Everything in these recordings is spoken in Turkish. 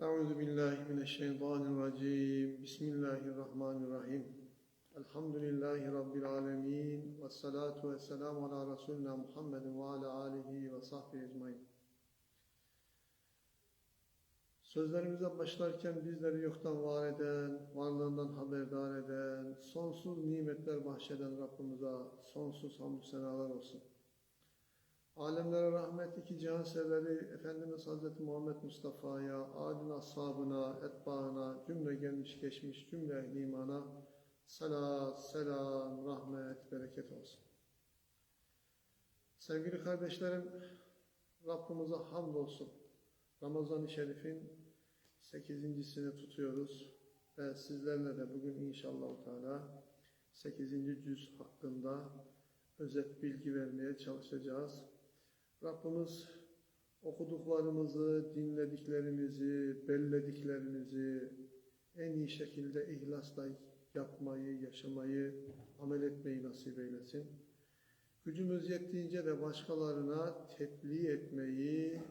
Euzu billahi mineşşeytanirracim. Bismillahirrahmanirrahim. Elhamdülillahi rabbil alamin. Ves salatu vesselamu ala resulina Muhammedin ve ala alihi ve sahbihi ecmaîn. Sözlerimize başlarken bizleri yoktan var eden, varlığından haberdar eden, sonsuz nimetler bahşeden Rabbimize sonsuz hamdü senalar olsun. Alemlere rahmet iki cihan severi Efendimiz Hazreti Muhammed Mustafa'ya, âlin ashabına, etbaına, cümle gelmiş geçmiş cümle ehli imana salat, selam, rahmet, bereket olsun. Sevgili kardeşlerim, Rabbimize hamdolsun. Ramazan-ı Şerif'in sekizincisini tutuyoruz ve sizlerle de bugün inşallah Teala 8. cüz hakkında özet bilgi vermeye çalışacağız. Rabbimiz okuduklarımızı, dinlediklerimizi, bellediklerimizi en iyi şekilde ihlasla yapmayı, yaşamayı, amel etmeyi nasip eylesin. Gücümüz yettiğince de başkalarına tebliğ etmeyi,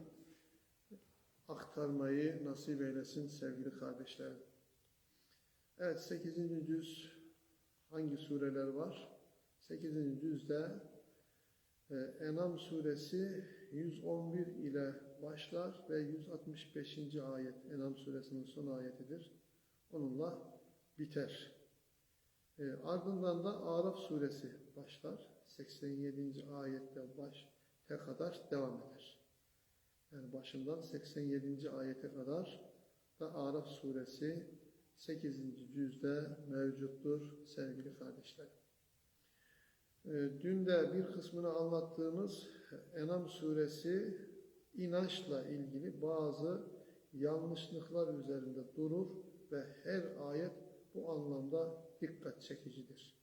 aktarmayı nasip eylesin sevgili kardeşlerim. Evet 8. cüz hangi sureler var? 8. cüzde Enam suresi 111 ile başlar ve 165. ayet Enam suresinin son ayetidir. Onunla biter. E, ardından da Araf suresi başlar. 87. ayette baş te kadar devam eder. Yani başından 87. ayete kadar da Araf suresi 8. cüzde mevcuttur sevgili kardeşlerim. Dün de bir kısmını anlattığımız Enam suresi inançla ilgili bazı yanlışlıklar üzerinde durur ve her ayet bu anlamda dikkat çekicidir.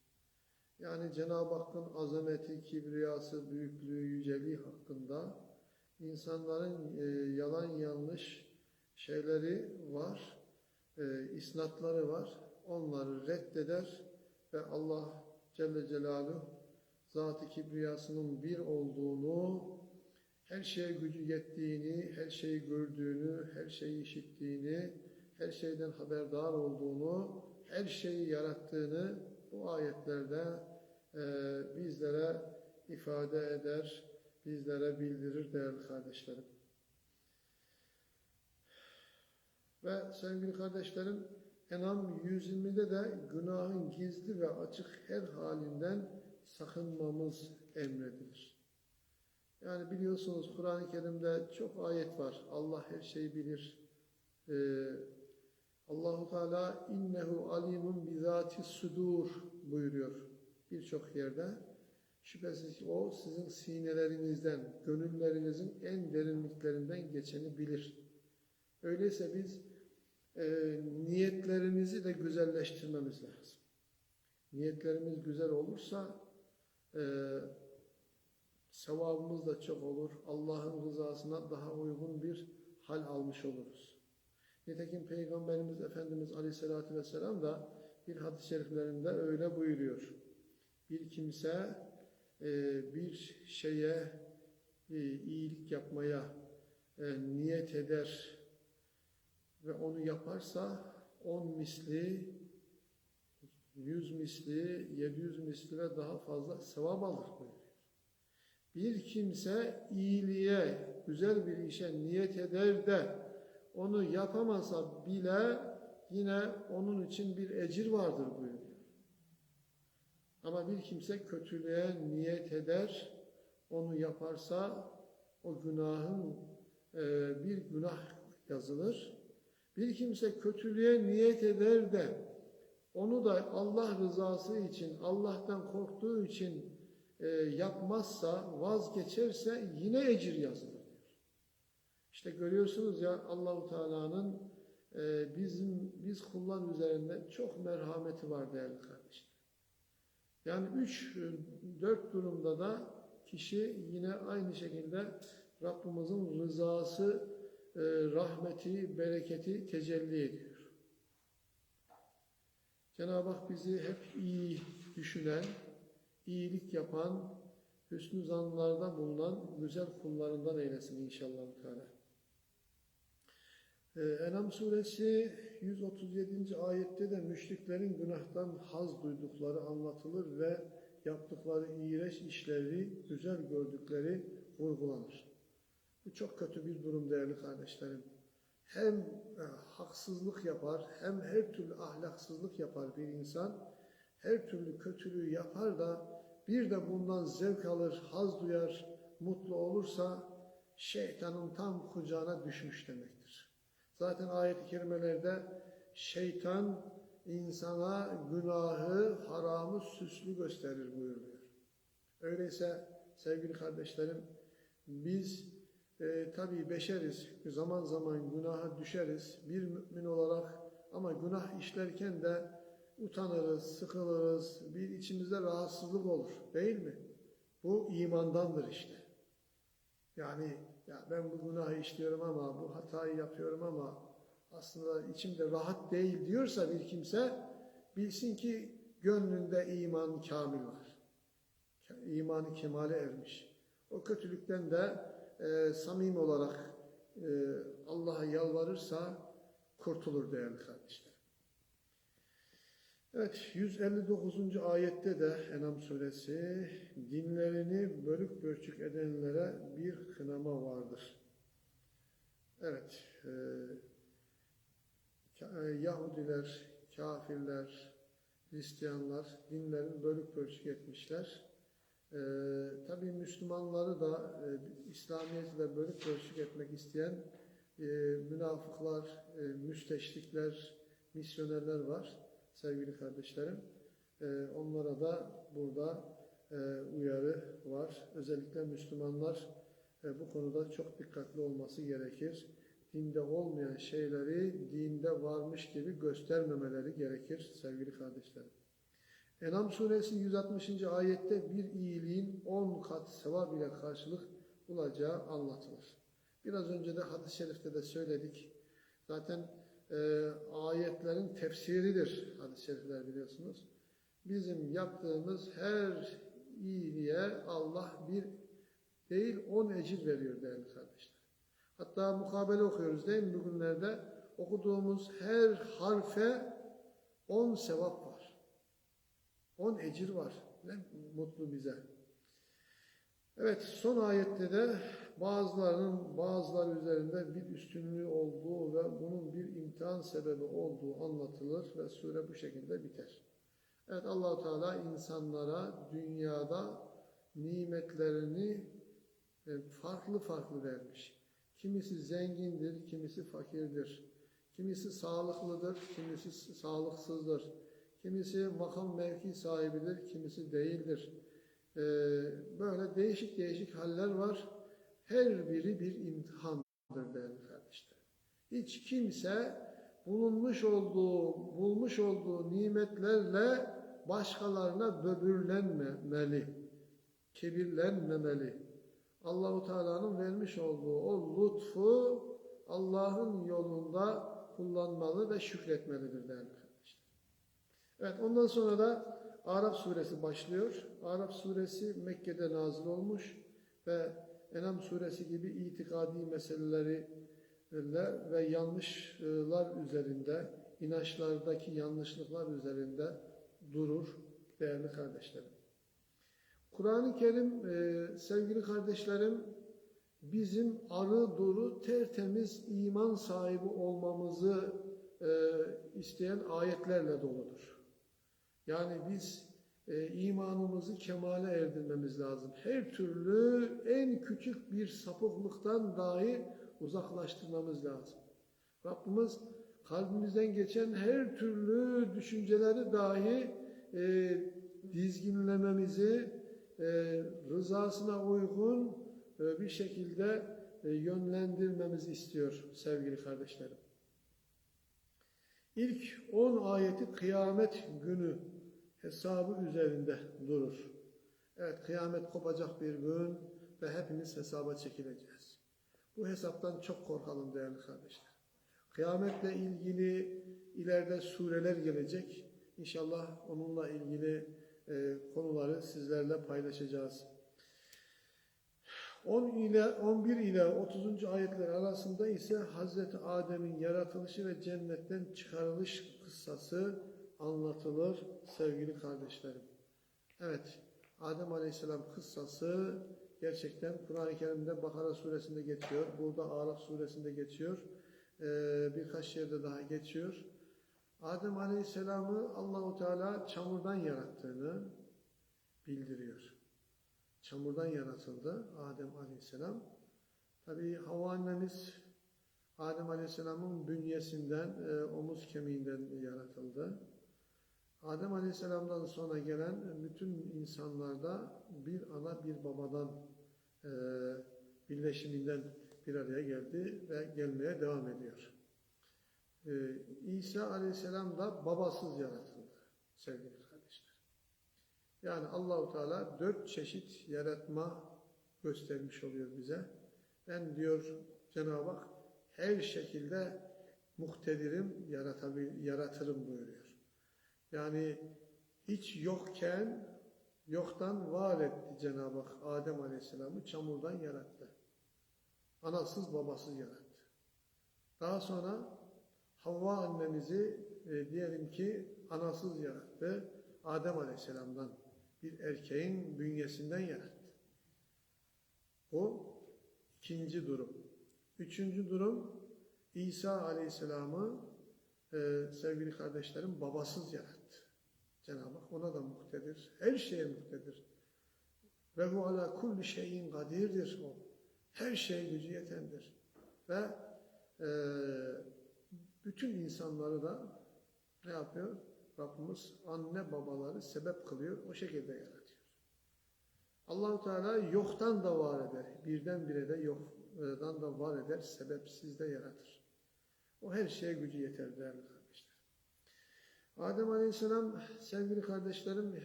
Yani Cenab-ı Hakk'ın azameti, kibriyası, büyüklüğü, yüceliği hakkında insanların e, yalan yanlış şeyleri var, e, isnatları var. Onları reddeder ve Allah Celle Celaluhu Zat-ı Kibriyasının bir olduğunu, her şeye gücü yettiğini, her şeyi gördüğünü, her şeyi işittiğini, her şeyden haberdar olduğunu, her şeyi yarattığını bu ayetlerde e, bizlere ifade eder, bizlere bildirir değerli kardeşlerim. Ve sevgili kardeşlerim, Enam 120'de de günahın gizli ve açık her halinden sakınmamız emredilir. Yani biliyorsunuz Kur'an-ı Kerim'de çok ayet var. Allah her şeyi bilir. Ee, Allahu Teala innehu alimun bizati sudur buyuruyor birçok yerde. Şüphesiz o sizin sinelerinizden, gönüllerinizin en derinliklerinden geçeni bilir. Öyleyse biz e, niyetlerimizi de güzelleştirmemiz lazım. Niyetlerimiz güzel olursa e, sevabımız da çok olur. Allah'ın rızasına daha uygun bir hal almış oluruz. Nitekim Peygamberimiz Efendimiz Aleyhisselatü Vesselam da bir hadis-i şeriflerinde öyle buyuruyor. Bir kimse e, bir şeye e, iyilik yapmaya e, niyet eder ve onu yaparsa on misli, yüz misli, yedi yüz misli ve daha fazla sevap alır buyuruyor. Bir kimse iyiliğe, güzel bir işe niyet eder de onu yapamasa bile yine onun için bir ecir vardır buyuruyor. Ama bir kimse kötülüğe niyet eder, onu yaparsa o günahın e, bir günah yazılır. Bir kimse kötülüğe niyet eder de onu da Allah rızası için, Allah'tan korktuğu için e, yapmazsa, vazgeçerse yine ecir yazılır. İşte görüyorsunuz ya Allahu Teala'nın e, bizim biz kullar üzerinde çok merhameti var değerli kardeşler. Yani üç, dört durumda da kişi yine aynı şekilde Rabbimizin rızası, e, rahmeti, bereketi tecelli ediyor. Cenab-ı Hak bizi hep iyi düşünen, iyilik yapan, hüsnü zanlarda bulunan güzel kullarından eylesin inşallah. Teala. Ee, Enam suresi 137. ayette de müşriklerin günahtan haz duydukları anlatılır ve yaptıkları iğrenç işleri güzel gördükleri vurgulanır. Bu çok kötü bir durum değerli kardeşlerim. Hem e, haksızlık yapar hem her türlü ahlaksızlık yapar bir insan. Her türlü kötülüğü yapar da bir de bundan zevk alır, haz duyar, mutlu olursa şeytanın tam kucağına düşmüş demektir. Zaten ayet-i kerimelerde şeytan insana günahı, haramı süslü gösterir buyuruyor. Öyleyse sevgili kardeşlerim biz e, tabii beşeriz, zaman zaman günaha düşeriz bir mümin olarak ama günah işlerken de utanırız, sıkılırız, bir içimizde rahatsızlık olur değil mi? Bu imandandır işte. Yani ya ben bu günahı işliyorum ama bu hatayı yapıyorum ama aslında içimde rahat değil diyorsa bir kimse bilsin ki gönlünde iman kamil var. İmanı kemale ermiş. O kötülükten de e, samimi olarak e, Allah'a yalvarırsa kurtulur değerli kardeşler. Evet 159. ayette de Enam suresi dinlerini bölük pörçük edenlere bir kınama vardır. Evet e, e, Yahudiler, kafirler, Hristiyanlar dinlerini bölük pörçük etmişler. Ee, tabii Müslümanları da e, İslamiyet'i de bölük pörçük etmek isteyen e, münafıklar, e, müsteşrikler, misyonerler var sevgili kardeşlerim. E, onlara da burada e, uyarı var. Özellikle Müslümanlar e, bu konuda çok dikkatli olması gerekir. Dinde olmayan şeyleri dinde varmış gibi göstermemeleri gerekir sevgili kardeşlerim. Enam suresi 160. ayette bir iyiliğin 10 kat sevap ile karşılık bulacağı anlatılır. Biraz önce de hadis-i şerifte de söyledik. Zaten e, ayetlerin tefsiridir hadis-i şerifler biliyorsunuz. Bizim yaptığımız her iyiliğe Allah bir değil on ecir veriyor değerli kardeşler. Hatta mukabele okuyoruz değil mi bugünlerde? Okuduğumuz her harfe on sevap. On ecir var. Ne mutlu bize. Evet son ayette de bazılarının bazıları üzerinde bir üstünlüğü olduğu ve bunun bir imtihan sebebi olduğu anlatılır ve sure bu şekilde biter. Evet Allahu Teala insanlara dünyada nimetlerini e, farklı farklı vermiş. Kimisi zengindir, kimisi fakirdir. Kimisi sağlıklıdır, kimisi sağlıksızdır. Kimisi makam mevki sahibidir, kimisi değildir. Ee, böyle değişik değişik haller var. Her biri bir imtihandır değerli kardeşler. Hiç kimse bulunmuş olduğu, bulmuş olduğu nimetlerle başkalarına böbürlenmemeli, kibirlenmemeli. Allahu Teala'nın vermiş olduğu o lütfu Allah'ın yolunda kullanmalı ve şükretmelidir kardeşler. Evet ondan sonra da Arap suresi başlıyor. Arap suresi Mekke'de nazil olmuş ve Enam suresi gibi itikadi meseleleri ve yanlışlar üzerinde, inançlardaki yanlışlıklar üzerinde durur değerli kardeşlerim. Kur'an-ı Kerim e, sevgili kardeşlerim bizim arı duru tertemiz iman sahibi olmamızı e, isteyen ayetlerle doludur. Yani biz e, imanımızı kemale erdirmemiz lazım. Her türlü en küçük bir sapıklıktan dahi uzaklaştırmamız lazım. Rabbimiz kalbimizden geçen her türlü düşünceleri dahi e, dizginlememizi, e, rızasına uygun e, bir şekilde e, yönlendirmemizi istiyor sevgili kardeşlerim. İlk 10 ayeti kıyamet günü hesabı üzerinde durur. Evet kıyamet kopacak bir gün ve hepimiz hesaba çekileceğiz. Bu hesaptan çok korkalım değerli kardeşler. Kıyametle ilgili ileride sureler gelecek. İnşallah onunla ilgili e, konuları sizlerle paylaşacağız. 10 ile 11 ile 30. ayetler arasında ise Hazreti Adem'in yaratılışı ve cennetten çıkarılış kıssası anlatılır sevgili kardeşlerim. Evet, Adem Aleyhisselam kıssası gerçekten Kur'an-ı Kerim'de Bakara suresinde geçiyor. Burada Araf suresinde geçiyor. Ee, birkaç yerde daha geçiyor. Adem Aleyhisselam'ı Allahu Teala çamurdan yarattığını bildiriyor. Çamurdan yaratıldı Adem Aleyhisselam. Tabii Havva annemiz Adem Aleyhisselam'ın bünyesinden, e, omuz kemiğinden yaratıldı. Adem Aleyhisselam'dan sonra gelen bütün insanlarda bir ana bir babadan e, birleşiminden bir araya geldi ve gelmeye devam ediyor. E, İsa Aleyhisselam da babasız yaratıldı sevgili kardeşler. Yani Allahu Teala dört çeşit yaratma göstermiş oluyor bize. Ben diyor Cenab-ı Hak her şekilde muhtedirim, yaratabil, yaratırım buyuruyor. Yani hiç yokken yoktan var etti Cenab-ı Hak Adem Aleyhisselam'ı çamurdan yarattı. Anasız babasız yarattı. Daha sonra Havva annemizi e, diyelim ki anasız yarattı. Adem Aleyhisselam'dan bir erkeğin bünyesinden yarattı. O ikinci durum. Üçüncü durum İsa Aleyhisselam'ı e, sevgili kardeşlerim babasız yarattı. Cenab-ı Hak ona da muhtedir. Her şeye muhtedir. Ve hu ala kulli şeyin kadirdir o. Her şeye gücü yetendir. Ve e, bütün insanları da ne yapıyor? Rabbimiz anne babaları sebep kılıyor. O şekilde yaratıyor. Allahu Teala yoktan da var eder. Birdenbire de yoktan da var eder. Sebepsiz de yaratır. O her şeye gücü yeter kardeşler. Adem Aleyhisselam sevgili kardeşlerim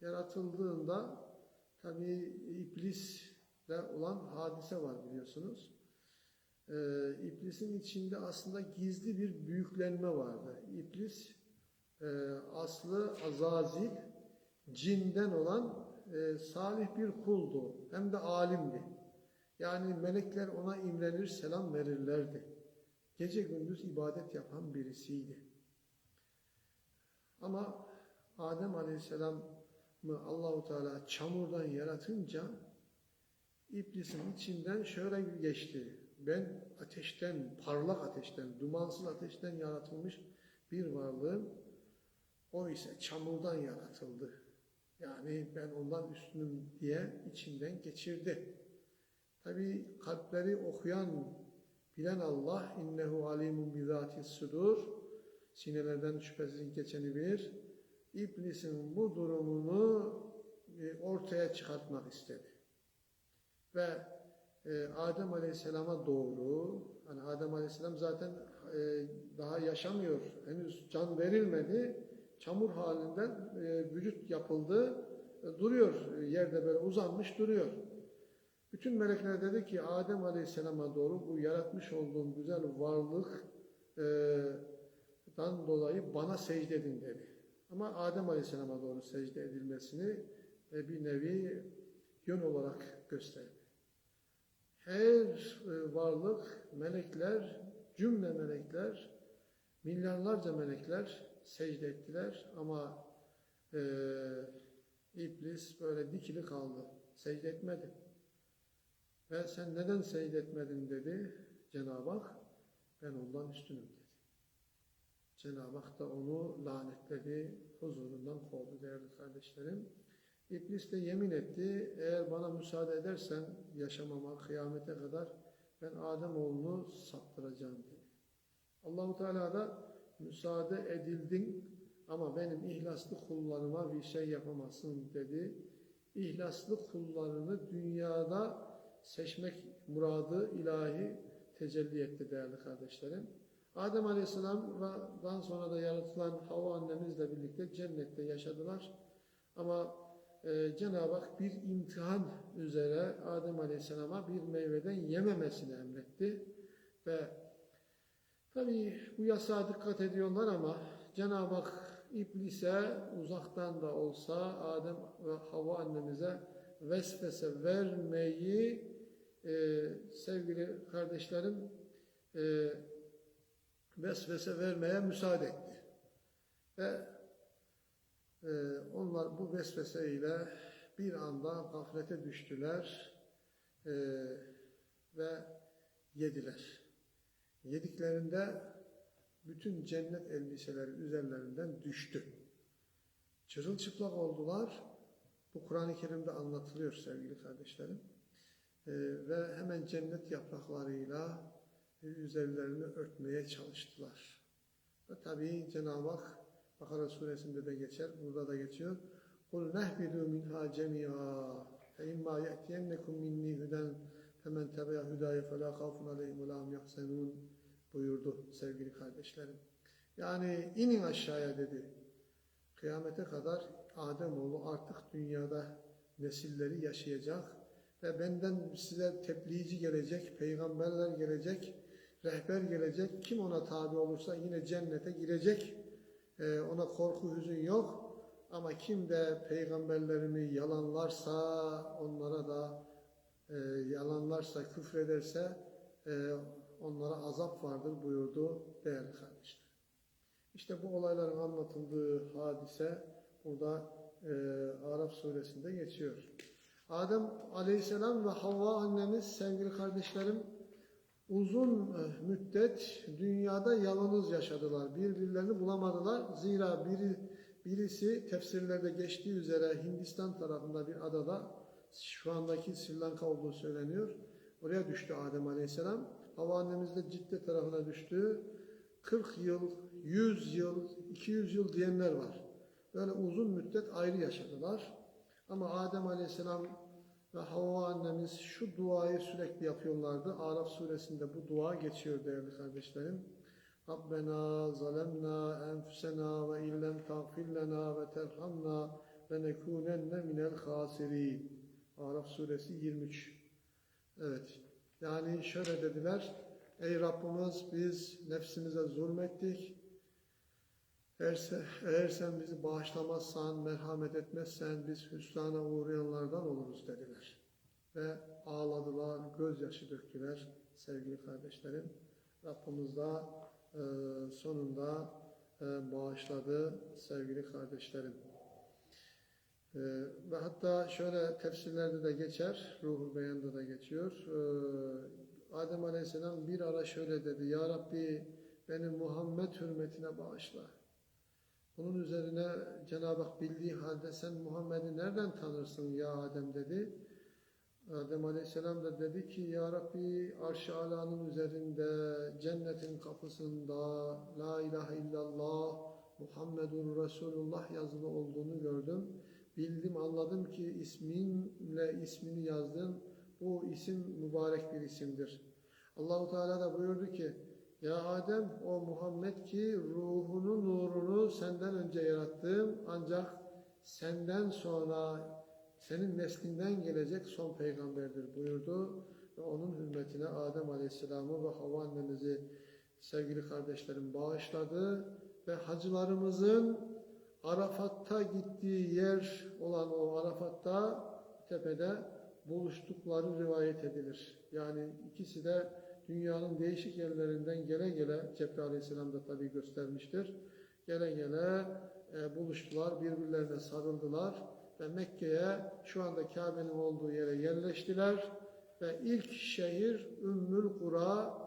yaratıldığında tabi iblisle olan hadise var biliyorsunuz. Ee, iblisin içinde aslında gizli bir büyüklenme vardı. İblis e, aslı azazil cinden olan e, salih bir kuldu. Hem de alimdi. Yani melekler ona imrenir, selam verirlerdi. Gece gündüz ibadet yapan birisiydi. Ama Adem Aleyhisselam'ı Allahu Teala çamurdan yaratınca iblisin içinden şöyle geçti. Ben ateşten, parlak ateşten, dumansız ateşten yaratılmış bir varlığım. O ise çamurdan yaratıldı. Yani ben ondan üstünüm diye içinden geçirdi. Tabi kalpleri okuyan, bilen Allah innehu alimun bizatis sudur. Sinelerden şüphesiz geçeni bilir. İblisin bu durumunu e, ortaya çıkartmak istedi. Ve e, Adem Aleyhisselam'a doğru, hani Adem Aleyhisselam zaten e, daha yaşamıyor, henüz can verilmedi, çamur halinden vücut yapıldı, duruyor yerde böyle uzanmış duruyor. Bütün melekler dedi ki Adem Aleyhisselam'a doğru bu yaratmış olduğum güzel varlıktan dolayı bana secde edin dedi. Ama Adem Aleyhisselam'a doğru secde edilmesini bir nevi yön olarak gösterdi. Her varlık, melekler, cümle melekler, milyarlarca melekler secde ettiler ama e, iblis böyle dikili kaldı, secde etmedi. Ve sen neden secde etmedin dedi Cenab-ı Hak, ben ondan üstünüm. Cenab-ı Hak da onu lanetledi, huzurundan kovdu değerli kardeşlerim. İblis de yemin etti, eğer bana müsaade edersen yaşamama kıyamete kadar ben Adem oğlunu saptıracağım dedi. Allahu Teala da müsaade edildin ama benim ihlaslı kullarıma bir şey yapamazsın dedi. İhlaslı kullarını dünyada seçmek muradı ilahi tecelli etti değerli kardeşlerim. Adem Aleyhisselam'dan sonra da yaratılan Havva annemizle birlikte cennette yaşadılar. Ama e, Cenab-ı Hak bir imtihan üzere Adem Aleyhisselam'a bir meyveden yememesini emretti. Ve tabi bu yasağa dikkat ediyorlar ama Cenab-ı Hak iblise uzaktan da olsa Adem ve Havva annemize vesvese vermeyi e, sevgili kardeşlerim e, vesvese vermeye müsaade etti. Ve e, onlar bu vesveseyle bir anda gaflete düştüler e, ve yediler. Yediklerinde bütün cennet elbiseleri üzerlerinden düştü. Çırılçıplak oldular. Bu Kur'an-ı Kerim'de anlatılıyor sevgili kardeşlerim. Ee, ve hemen cennet yapraklarıyla e, üzerlerini örtmeye çalıştılar. Ve tabii Cenab-ı Hak Bakara suresinde de geçer, burada da geçiyor. قُلْ نَهْبِدُوا مِنْهَا جَمِيعًا فَاِمَّا يَأْتِيَنَّكُمْ مِنِّي هُدًى فَمَنْ تَبَعَ هُدَايَ فَلَا خَوْفٌ عَلَيْهِمْ وَلَا هُمْ يَحْزَنُونَ buyurdu sevgili kardeşlerim. Yani inin aşağıya dedi. Kıyamete kadar Ademoğlu artık dünyada nesilleri yaşayacak ve benden size tebliğci gelecek, peygamberler gelecek, rehber gelecek. Kim ona tabi olursa yine cennete girecek. Ee, ona korku, hüzün yok. Ama kim de peygamberlerimi yalanlarsa, onlara da e, yalanlarsa, küfrederse e, onlara azap vardır buyurdu değerli kardeşler. İşte bu olayların anlatıldığı hadise burada e, Araf suresinde geçiyor. Adem aleyhisselam ve Havva annemiz sevgili kardeşlerim uzun e, müddet dünyada yalnız yaşadılar. Birbirlerini bulamadılar. Zira biri, birisi tefsirlerde geçtiği üzere Hindistan tarafında bir adada şu andaki Sri Lanka olduğu söyleniyor. Oraya düştü Adem aleyhisselam. Havva annemiz de Cidde tarafına düştü. 40 yıl, 100 yıl, 200 yıl diyenler var. Böyle uzun müddet ayrı yaşadılar. Ama Adem Aleyhisselam ve Havva annemiz şu duayı sürekli yapıyorlardı. Araf suresinde bu dua geçiyor değerli kardeşlerim. Rabbena zalemna enfusena ve illem tağfir lena ve terhamna ve nekunenne minel hasirin. Araf suresi 23. Evet. Yani şöyle dediler. Ey Rabbimiz biz nefsimize zulmettik. Eğer, se- eğer sen bizi bağışlamazsan, merhamet etmezsen biz hüsrana uğrayanlardan oluruz dediler. Ve ağladılar, gözyaşı döktüler sevgili kardeşlerim. Rabbimiz de e, sonunda e, bağışladı sevgili kardeşlerim. E, ve hatta şöyle tefsirlerde de geçer, Ruhul Beyan'da da geçiyor. E, Adem Aleyhisselam bir ara şöyle dedi, Ya Rabbi beni Muhammed hürmetine bağışla. Bunun üzerine Cenab-ı Hak bildiği halde sen Muhammed'i nereden tanırsın ya Adem dedi. Adem Aleyhisselam da dedi ki Ya Rabbi arş-ı alanın üzerinde cennetin kapısında La ilahe illallah Muhammedun Resulullah yazılı olduğunu gördüm. Bildim anladım ki isminle ismini yazdın. Bu isim mübarek bir isimdir. Allahu Teala da buyurdu ki ya Adem o Muhammed ki ruhunu nurunu senden önce yarattım. Ancak senden sonra senin neslinden gelecek son peygamberdir buyurdu. Ve onun hürmetine Adem Aleyhisselam'ı ve Havva annemizi sevgili kardeşlerim bağışladı. Ve hacılarımızın Arafat'ta gittiği yer olan o Arafat'ta tepede buluştukları rivayet edilir. Yani ikisi de dünyanın değişik yerlerinden gele gele Cebrail Aleyhisselam da tabi göstermiştir. Gele gele e, buluştular, birbirlerine sarıldılar ve Mekke'ye şu anda Kabe'nin olduğu yere yerleştiler ve ilk şehir Ümmül Kura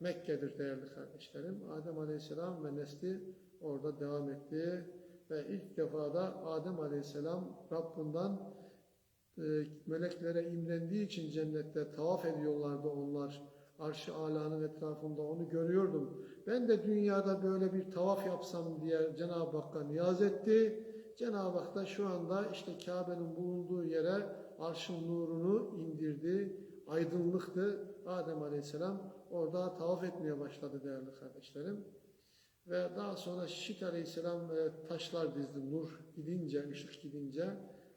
Mekke'dir değerli kardeşlerim. Adem Aleyhisselam ve nesli orada devam etti ve ilk defa da Adem Aleyhisselam Rabbinden e, meleklere imrendiği için cennette tavaf ediyorlardı onlar. Arş-ı alanın etrafında onu görüyordum. Ben de dünyada böyle bir tavaf yapsam diye Cenab-ı Hakk'a niyaz etti. Cenab-ı Hak da şu anda işte Kabe'nin bulunduğu yere arşın nurunu indirdi. Aydınlıktı. Adem Aleyhisselam orada tavaf etmeye başladı değerli kardeşlerim. Ve daha sonra Şit Aleyhisselam e, taşlar dizdi nur gidince, ışık gidince.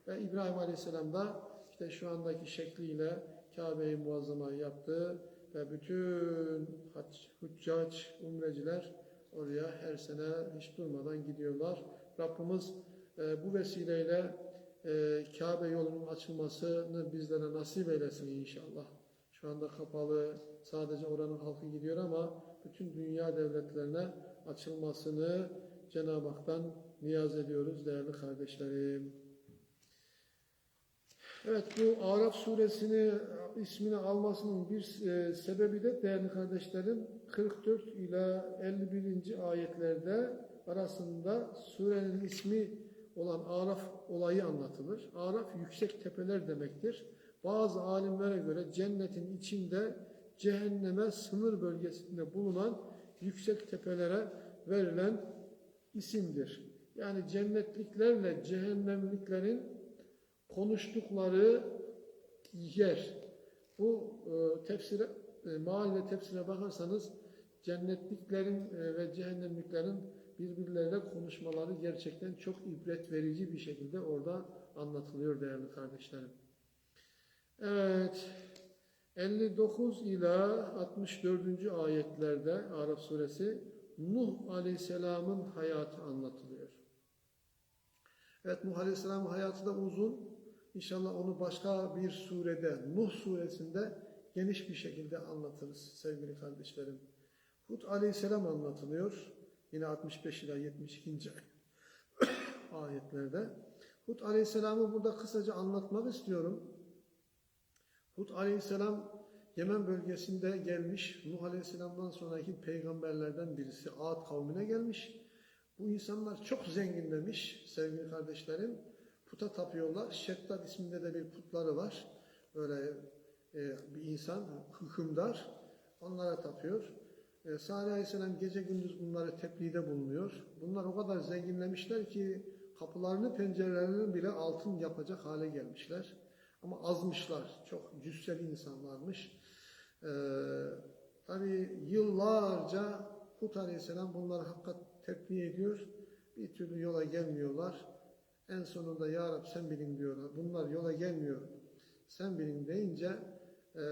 Ve İbrahim Aleyhisselam da işte şu andaki şekliyle Kabe-i yaptı ve bütün hac, umreciler oraya her sene hiç durmadan gidiyorlar. Rabbimiz e, bu vesileyle e, Kabe yolunun açılmasını bizlere nasip eylesin inşallah. Şu anda kapalı. Sadece oranın halkı gidiyor ama bütün dünya devletlerine açılmasını Cenab-ı Hak'tan niyaz ediyoruz değerli kardeşlerim. Evet bu Araf suresini ismini almasının bir e, sebebi de değerli kardeşlerim 44 ila 51. ayetlerde arasında surenin ismi olan Araf olayı anlatılır. Araf yüksek tepeler demektir. Bazı alimlere göre cennetin içinde cehenneme sınır bölgesinde bulunan yüksek tepelere verilen isimdir. Yani cennetliklerle cehennemliklerin konuştukları yer. Bu e, tefsire, e, maal ve tefsire bakarsanız cennetliklerin e, ve cehennemliklerin birbirleriyle konuşmaları gerçekten çok ibret verici bir şekilde orada anlatılıyor değerli kardeşlerim. Evet, 59 ila 64. ayetlerde Araf suresi Nuh aleyhisselamın hayatı anlatılıyor. Evet Nuh aleyhisselamın hayatı da uzun. İnşallah onu başka bir surede, Nuh suresinde geniş bir şekilde anlatırız sevgili kardeşlerim. Hud aleyhisselam anlatılıyor. Yine 65 ila 72. ayetlerde. Hud aleyhisselamı burada kısaca anlatmak istiyorum. Hud aleyhisselam Yemen bölgesinde gelmiş, Nuh aleyhisselamdan sonraki peygamberlerden birisi Ad kavmine gelmiş. Bu insanlar çok zenginlemiş sevgili kardeşlerim. Puta tapıyorlar. Şeddat isminde de bir putları var. Böyle e, bir insan, hükümdar. Onlara tapıyor. E, Salih Aleyhisselam gece gündüz bunları tebliğde bulunuyor. Bunlar o kadar zenginlemişler ki kapılarını, pencerelerini bile altın yapacak hale gelmişler. Ama azmışlar. Çok cüsseli insanlarmış. Ee, tabi yıllarca Hud Aleyhisselam bunları hakka tebliğ ediyor. Bir türlü yola gelmiyorlar. En sonunda Ya Rab sen bilin diyorlar. Bunlar yola gelmiyor. Sen bilin deyince e,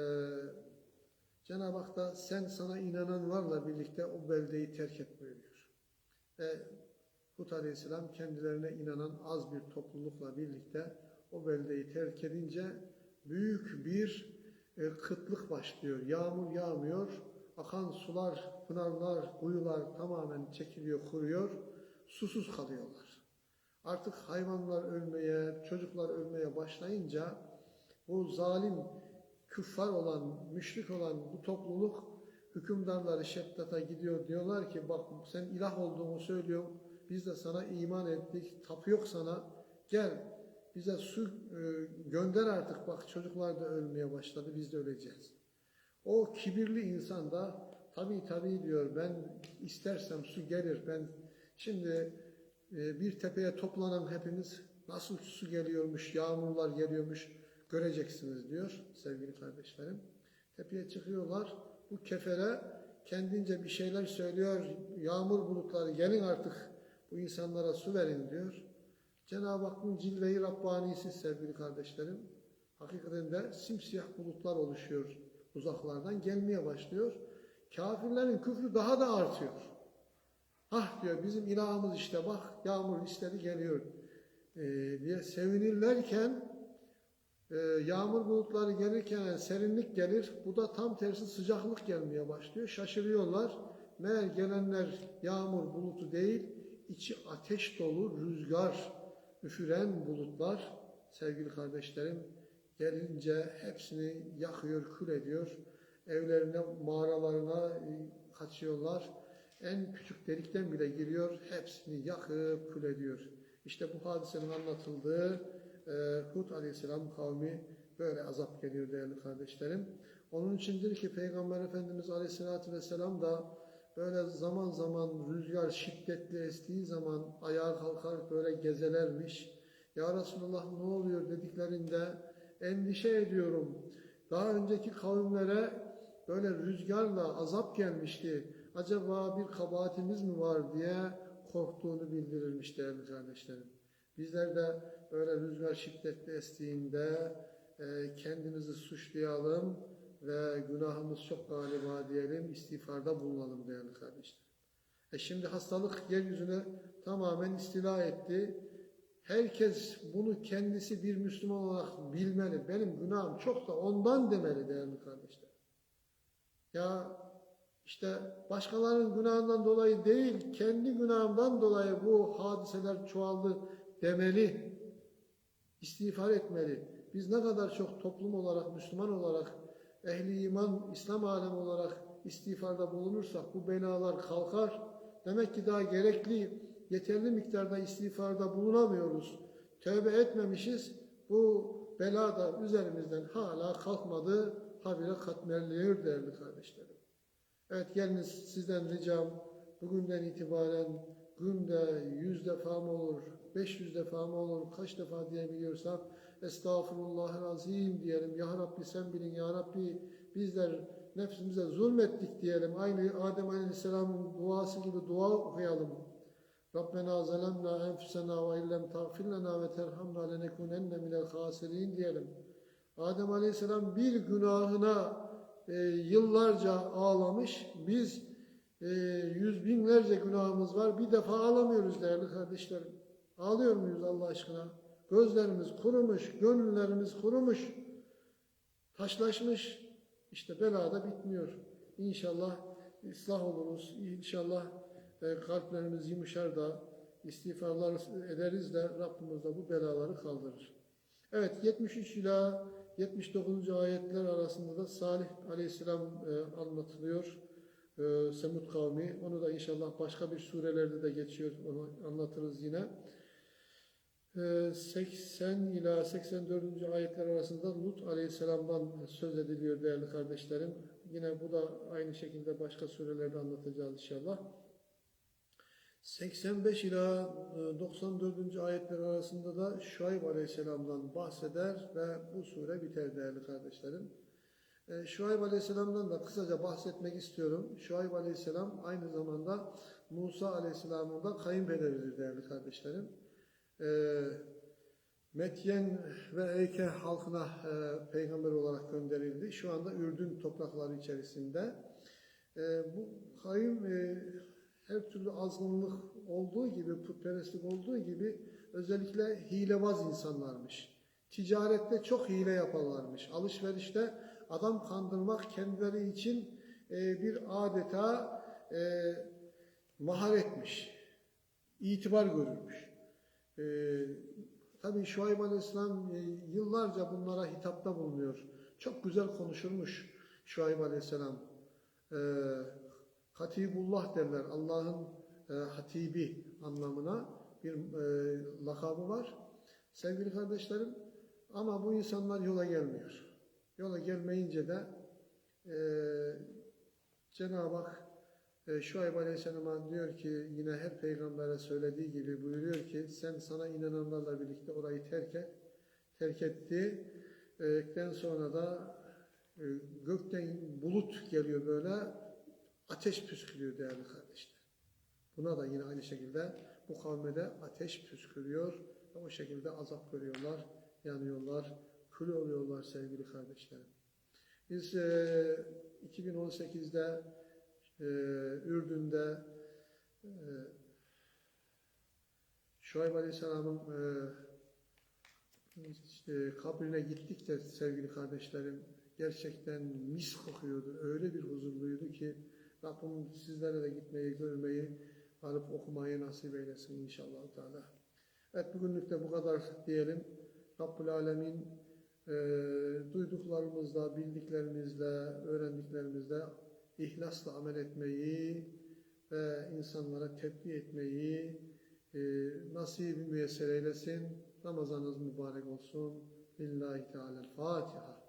Cenab-ı Hak da sen sana inananlarla birlikte o beldeyi terk et buyuruyor. Ve Hud Aleyhisselam kendilerine inanan az bir toplulukla birlikte o beldeyi terk edince büyük bir e, kıtlık başlıyor. Yağmur yağmıyor, akan sular, pınarlar, kuyular tamamen çekiliyor, kuruyor, susuz kalıyorlar. Artık hayvanlar ölmeye, çocuklar ölmeye başlayınca bu zalim, küffar olan, müşrik olan bu topluluk hükümdarları Şeddat'a gidiyor. Diyorlar ki bak sen ilah olduğunu söylüyor. Biz de sana iman ettik. Tapu yok sana. Gel bize su e, gönder artık bak çocuklar da ölmeye başladı biz de öleceğiz. O kibirli insan da tabii tabii diyor ben istersem su gelir ben şimdi bir tepeye toplanan hepimiz nasıl su geliyormuş yağmurlar geliyormuş göreceksiniz diyor sevgili kardeşlerim. Tepeye çıkıyorlar bu kefere kendince bir şeyler söylüyor yağmur bulutları gelin artık bu insanlara su verin diyor. Cenab-ı Hakk'ın cilve-i Rabbanisi sevgili kardeşlerim. Hakikaten de simsiyah bulutlar oluşuyor uzaklardan gelmeye başlıyor. Kafirlerin küfrü daha da artıyor. Hah diyor bizim ilahımız işte bak yağmur istedi geliyor ee, diye sevinirlerken e, yağmur bulutları gelirken serinlik gelir. Bu da tam tersi sıcaklık gelmeye başlıyor. Şaşırıyorlar. Meğer gelenler yağmur bulutu değil, içi ateş dolu rüzgar üfüren bulutlar sevgili kardeşlerim gelince hepsini yakıyor, kül ediyor. Evlerine, mağaralarına e, kaçıyorlar. En küçük delikten bile giriyor, hepsini yakıp kül ediyor. İşte bu hadisenin anlatıldığı e, Hud Aleyhisselam kavmi böyle azap geliyor değerli kardeşlerim. Onun içindir ki Peygamber Efendimiz Aleyhisselatü Vesselam da Böyle zaman zaman rüzgar şiddetli estiği zaman ayağa kalkar böyle gezelermiş. Ya Resulullah ne oluyor dediklerinde endişe ediyorum. Daha önceki kavimlere böyle rüzgarla azap gelmişti. Acaba bir kabahatimiz mi var diye korktuğunu bildirirmiş değerli kardeşlerim. Bizler de böyle rüzgar şiddetli estiğinde e, kendimizi suçlayalım ve günahımız çok galiba diyelim, istiğfarda bulunalım değerli kardeşler. E şimdi hastalık yeryüzüne tamamen istila etti. Herkes bunu kendisi bir Müslüman olarak bilmeli. Benim günahım çok da ondan demeli değerli kardeşler. Ya işte başkalarının günahından dolayı değil, kendi günahımdan dolayı bu hadiseler çoğaldı demeli, istiğfar etmeli. Biz ne kadar çok toplum olarak, Müslüman olarak, ehli iman, İslam alemi olarak istiğfarda bulunursak bu belalar kalkar. Demek ki daha gerekli, yeterli miktarda istiğfarda bulunamıyoruz. Tövbe etmemişiz. Bu bela da üzerimizden hala kalkmadı. Habire katmerliyor değerli kardeşlerim. Evet geliniz sizden ricam bugünden itibaren günde yüz defa mı olur, 500 defa mı olur, kaç defa diyebiliyorsam Estağfurullahal-Azim diyelim. Ya Rabbi sen bilin Ya Rabbi bizler nefsimize zulmettik diyelim. Aynı Adem Aleyhisselam'ın duası gibi dua okuyalım. Rabbena zalemna enfusena ve illem tağfir lena ve terhamna lenekunenne minel hasirin diyelim. Adem Aleyhisselam bir günahına e, yıllarca ağlamış. Biz e, yüz binlerce günahımız var. Bir defa ağlamıyoruz değerli kardeşlerim. Ağlıyor muyuz Allah aşkına? Gözlerimiz kurumuş, gönüllerimiz kurumuş, taşlaşmış. İşte bela da bitmiyor. İnşallah ıslah oluruz. İnşallah e, kalplerimiz yumuşar da istiğfarlar ederiz de Rabbimiz de bu belaları kaldırır. Evet 73 ila 79. ayetler arasında da Salih aleyhisselam e, anlatılıyor. E, Semud kavmi. Onu da inşallah başka bir surelerde de geçiyor. Onu anlatırız yine. E, 80 ila 84. ayetler arasında Lut aleyhisselamdan söz ediliyor değerli kardeşlerim. Yine bu da aynı şekilde başka surelerde anlatacağız inşallah. 85 ila e, 94. ayetler arasında da Şuayb Aleyhisselam'dan bahseder ve bu sure biter değerli kardeşlerim. E, Şuayb Aleyhisselam'dan da kısaca bahsetmek istiyorum. Şuayb Aleyhisselam aynı zamanda Musa Aleyhisselam'ın da kayınpederidir değerli kardeşlerim. E, Medyen ve Eyke halkına peygamber olarak gönderildi. Şu anda Ürdün toprakları içerisinde. Bu kayın her türlü azgınlık olduğu gibi, putperestlik olduğu gibi özellikle hilebaz insanlarmış. Ticarette çok hile yaparlarmış. Alışverişte adam kandırmak kendileri için e, bir adeta e, maharetmiş. İtibar görülmüş. E, tabii Şuayb Aleyhisselam e, yıllarca bunlara hitapta bulunuyor. Çok güzel konuşurmuş Şuayb Aleyhisselam. E, Hatibullah derler. Allah'ın e, hatibi anlamına bir e, lakabı var. Sevgili kardeşlerim ama bu insanlar yola gelmiyor. Yola gelmeyince de e, Cenab-ı Hak e, Şuayb Aleyhisselam'a diyor ki yine her peygambere söylediği gibi buyuruyor ki sen sana inananlarla birlikte orayı terk et. Terk etti. Ettikten sonra da e, gökten bulut geliyor böyle ateş püskürüyor değerli kardeşler. Buna da yine aynı şekilde bu kavme de ateş püskürüyor ve o şekilde azap görüyorlar, yanıyorlar, kül oluyorlar sevgili kardeşlerim. Biz e, 2018'de e, Ürdün'de e, Şuayb Aleyhisselam'ın e, işte, kabrine gittik de sevgili kardeşlerim gerçekten mis kokuyordu. Öyle bir huzurluydu ki Rabbim sizlere de gitmeyi, görmeyi, alıp okumayı nasip eylesin inşallah. Teala. Evet bugünlük de bu kadar diyelim. Rabbül Alemin e, duyduklarımızla, bildiklerimizle, öğrendiklerimizle ihlasla amel etmeyi ve insanlara tebliğ etmeyi e, nasip müyesser eylesin. Ramazanınız mübarek olsun. Lillahi Teala. Fatiha.